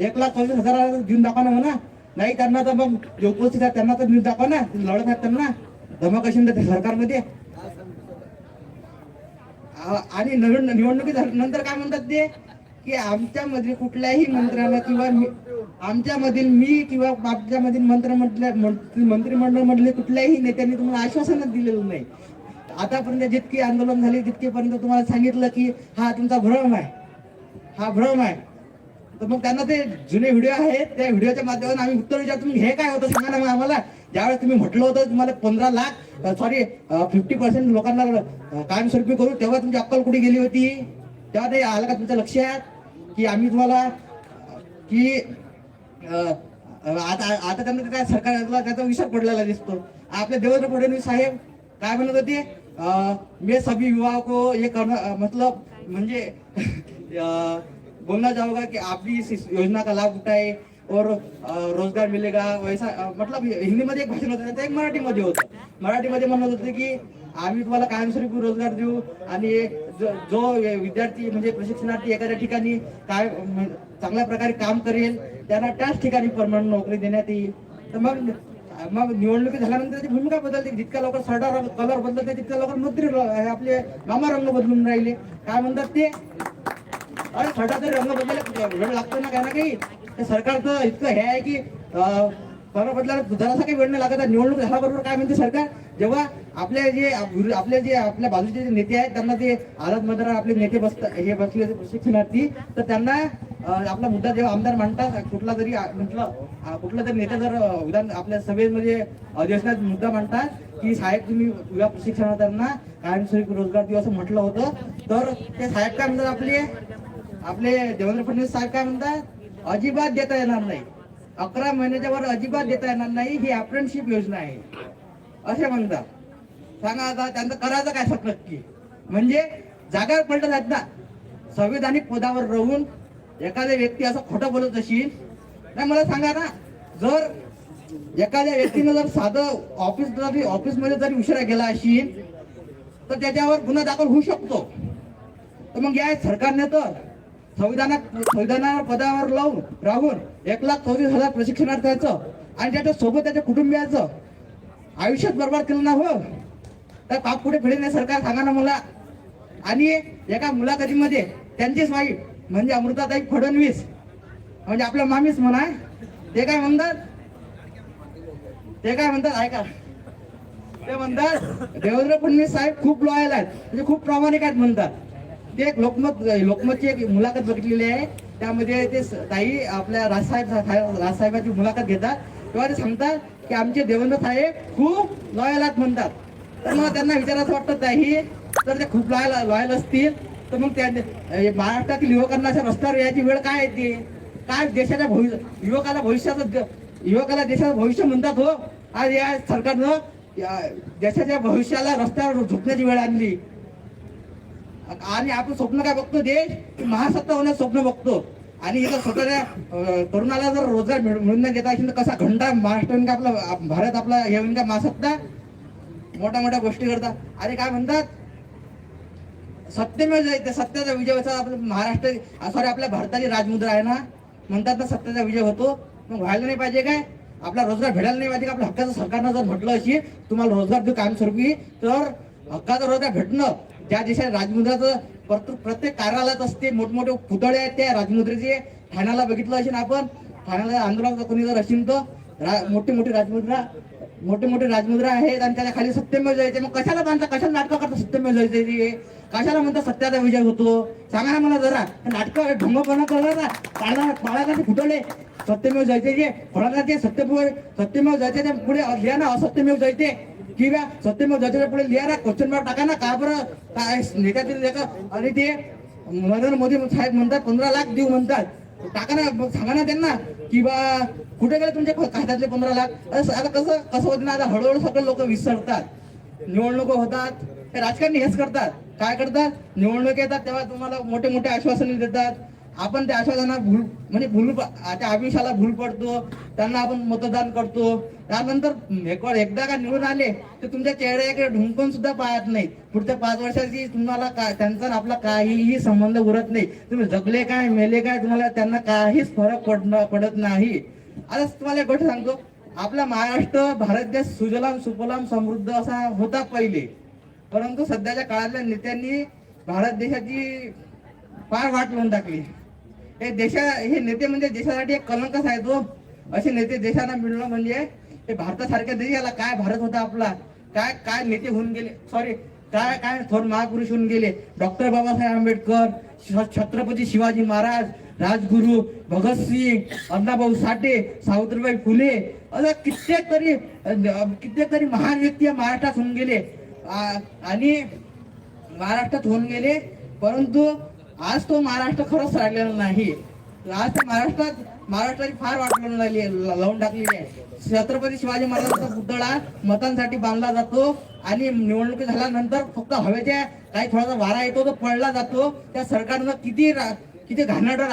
एक लाख चौतीस हजार घेऊन दाखवा ना म्हणा. नाही त्यांना तर मग जे उपस्थित आहेत त्यांना तर घेऊन दाखवा ना. लढत आहेत त्यांना. धमक असेल तर सरकारमध्ये. आणि नवीन निवडणुकी नंतर काय म्हणतात ते? की आमच्यामध्ये कुठल्याही मंत्र्याला किंवा मी- आमच्यामधील मी किंवा आमच्यामधील मंत्रिमंडळ मंत्र मंत्रिमंडळ मधले कुठल्याही नेत्यांनी तुम्हाला आश्वासनच दिलेलं नाही. आतापर्यंत जितकी आंदोलन झाले तितकेपर्यंत तुम्हाला सांगितलं की हा तुमचा भ्रम आहे. हा भ्रम आहे. तर मग त्यांना ते जुने व्हिडिओ आहेत त्या व्हिडिओच्या माध्यमातून आम्ही उत्तर विचारतो तुम्ही हे काय होतं सांगा ना मग आम्हाला. ज्यावेळेस तुम्ही म्हटलं होतं तुम्हाला पंधरा लाख सॉरी फिफ्टी पर्सेंट लोकांना कायमस्वरूपी करू तेव्हा तुमची अक्कल कुठे गेली होती? तेव्हा ते आलं का तुमच्या लक्षात? की आम्ही तुम्हाला की आता आता त्यांना काय सरकारला त्याचा विचार पडलेला दिसतो. आपले देवेंद्र फडणवीस साहेब काय म्हणत होते? मे सभी विवाह को हे करणं मतलब म्हणजे बोलना चाहूंगा कि आप भी इस योजना का लाभ उठाए और रोजगार मिलेगा। वैसा मतलब हिंदी मध्ये एक भाषण होतं ते एक मराठीमध्ये होतं। मराठीमध्ये म्हणत होते की आम्ही तुम्हाला कायमस्वरूपी रोजगार देऊ आणि जो- जो विद्यार्थी म्हणजे प्रशिक्षणार्थी एखाद्या ठिकाणी काय चांगल्या प्रकारे काम करेल त्यांना त्याच ठिकाणी परमनंट नोकरी देण्यात येईल. तर मग मग निवडणुकी झाल्यानंतर त्याची भूमिका बदलते. जितक्या लवकर सरडा कलर बदलते तितक्या लवकर मंत्री आपले मामा रंग बदलून राहिले. काय म्हणतात ते? अरे छोटा तरी रंग बदलायला वेळ लागतो ना काही ना काही? सरकारचं इतकं हे आहे की बरोबर बदलायला जरासा काही वेळ नाही लागत निवडणूक झाल्याबरोबर काय म्हणते सरकार? जेव्हा आपले जे आपल्या आपले जे आपल्या बाजूचे जे नेते आहेत त्यांना ते आझाद मैदानावर आपले नेते बसतात हे बसले होते प्रशिक्षणार्थी तर त्यांना आपला मुद्दा जेव्हा आमदार मांडतात कुठला तरी म्हटलं कुठला तरी नेता जर विधान आपल्या सभेमध्ये अधिवेशनात मुद्दा मांडतात की साहेब तुम्ही युवा प्रशिक्षणार्थ्यांना कायमस्वरूपी रोजगार देऊ असं म्हटलं होतं तर ते साहेब काय म्हणतात आपले? आपले देवेंद्र फडणवीस साहेब काय म्हणतात? अजिबात देता येणार नाही. अकरा महिन्याच्या वर अजिबात देता येणार नाही ही अप्रेंटशिप योजना आहे. असे म्हणतात. सांगा आता त्यांचं करायचं काय सक नक्की म्हणजे जागा पलटत आहेत ना. संविधानिक पदावर राहून एखाद्या व्यक्ती असं खोटं बोलत असेल नाही मला सांगा ना जर एखाद्या व्यक्तीनं जर साधं ऑफिस जरी ऑफिसमध्ये जरी उशिरा गेला असेल तर त्याच्यावर गुन्हा दाखल होऊ शकतो. तर मग या सरकारने तर संविधानात संविधानावर पदावर लावून राहून एक लाख चौतीस हजार प्रशिक्षणार्थ्याचं आणि त्याच्या सोबत त्याच्या कुटुंबियाचं आयुष्यात बरबाद केलं ना हो तर पाप पुढे फिरे नाही सरकार सांगा ना मला. आणि एका मुलाखतीमध्ये त्यांचीच वाईफ म्हणजे अमृताताई फडणवीस म्हणजे आपल्या मामीच म्हणा ते काय म्हणतात? ते काय म्हणतात? ऐका. ते म्हणतात देवेंद्र फडणवीस साहेब खूप लॉयल आहेत म्हणजे खूप प्रामाणिक आहेत म्हणतात. ते एक लोकमत लोकमतची एक मुलाखत बघितलेली आहे. त्यामध्ये ते ताई आपल्या राजसाहेब राजसाहेबांची मुलाखत घेतात. तेव्हा ते सांगतात की आमचे देवेंद्र साहेब खूप लॉयल आहेत म्हणतात. तर मग त्यांना विचारायचं वाटतं ताई तर ते खूप लॉयल लॉयल असतील तर मग त्या महाराष्ट्रातील युवकांना अशा रस्त्यावर यायची वेळ काय येते काय देशाच्या भविष्य युवकाला भविष्याचं द- युवकाला देशाचं भविष्य म्हणतात हो. आज या सरकारनं देशाच्या भविष्याला रस्त्यावर झोपण्याची वेळ आणली. आणि आपण स्वप्न काय बघतो देश महासत्ता होण्याचं स्वप्न बघतो. आणि इथं स्वतःच्या तरुणाला जर रोजगार मिळून नाही देता असेल तर कसा घंटा महाराष्ट्र का आपला भारत आपला हे होईन का महासत्ता? मोठ्या मोठ्या गोष्टी करतात. अरे काय म्हणतात? सत्यमेव जयते सत्याचा विजय व्हायचा. आपलं महाराष्ट्र सॉरी आपल्या भारताची राजमुद्रा आहे ना? म्हणतात ना सत्याचा विजय होतो. मग व्हायला नाही पाहिजे काय? आपला रोजगार भेटायला नाही पाहिजे का? आपल्या हक्काचं सरकारनं जर म्हटलं अशी तुम्हाला रोजगार देऊ कायमस्वरूपी तर हक्काचा रोजगार भेटणं ज्या देशात राजमुद्राचं प्रत्येक प्रत्येक कार्यालयात असते मोठमोठे पुतळे आहेत त्या राजमुद्रेचे. ठाण्याला बघितलं असेल आपण ठाण्याला आंदोलन कोणी जर असेल तर रा- मोठी मोठी राजमुद्रा मोठे मोठे राजमुद्रा आहेत आणि त्याच्याखाली सत्यमेव जायचे मग कशाला बांधता कशाला नाटकं करता सत्यमेव जायचे कशाला म्हणता सत्याचा विजय होतो? सांगा ना मला जरा. नाटकं ढोंगपणा करणार ना. पाळा पाळाला ते फुटवले. सत्यमेव जायचे जे फळाला ते सत्यमेव सत्यमेव जायचे ते पुढे लिहा ना असत्यमेव किंवा सत्यमेव जयते पुढे लिहा ना क्वेश्चन मार्क टाका ना का बरं? काय नेत्यातील लेखा? आणि ते नरेंद्र मोदी साहेब म्हणतात पंधरा लाख देऊ म्हणतात. टाका ना मग सांगा ना त्यांना की बा कुठे गेले तुमच्या खात्यातले पंधरा लाख? असं आता कसं कसं होतं ना आता हळूहळू सगळे लोक विसरतात. निवडणूक होतात. राजकारणी हेच करतात. काय करतात? निवडणूक येतात तेव्हा तुम्हाला मोठे मोठे आश्वासने देतात. आपण त्या आश्वासना भूल म्हणजे भूल त्या आमिषाला भूल पडतो त्यांना आपण मतदान करतो. त्यानंतर एक एकदा का निवडून आले तर तुमच्या चेहऱ्याकडे ढुंकून सुद्धा पाहत नाही. पुढच्या पाच वर्षाची तुम्हाला काय त्यांचा आपला काहीही संबंध उरत नाही. तुम्ही जगले काय मेले काय तुम्हाला त्यांना काहीच फरक पडणं पडत नाही. आता तुम्हाला एक गोष्ट सांगतो. आपला महाराष्ट्र भारत देश सुजलाम सुफलाम समृद्ध असा होता पहिले. परंतु सध्याच्या काळातल्या नेत्यांनी भारत देशाची फार वाट लावून टाकली. हे देशा हे नेते म्हणजे देशासाठी एक कलंकच आहे तो हो. असे नेते देशाला मिळणं म्हणजे हे भारतासारख्या देशाला काय भारत होता आपला? काय काय नेते होऊन गेले? सॉरी काय काय थोर महापुरुष होऊन गेले? डॉक्टर बाबासाहेब आंबेडकर छत्रपती शिवाजी महाराज राजगुरू भगतसिंग अण्णाभाऊ साठे सावित्रीबाई फुले असं कित्येक तरी कित्येक तरी महान व्यक्ती या महाराष्ट्रात होऊन गेले. आणि महाराष्ट्रात होऊन गेले परंतु आज तो महाराष्ट्र खरंच राहिलेला नाही. आज त्या महाराष्ट्रात महाराष्ट्राची फार वाट लावून राहिली आहे, लावून टाकलेली आहे. छत्रपती शिवाजी महाराजांचा पुतळा मतांसाठी बांधला जातो आणि निवडणुकी झाल्यानंतर फक्त हवेच्या काही थोडासा वारा येतो तो पळला जातो. त्या सरकारनं किती रा- किती घाणेरडं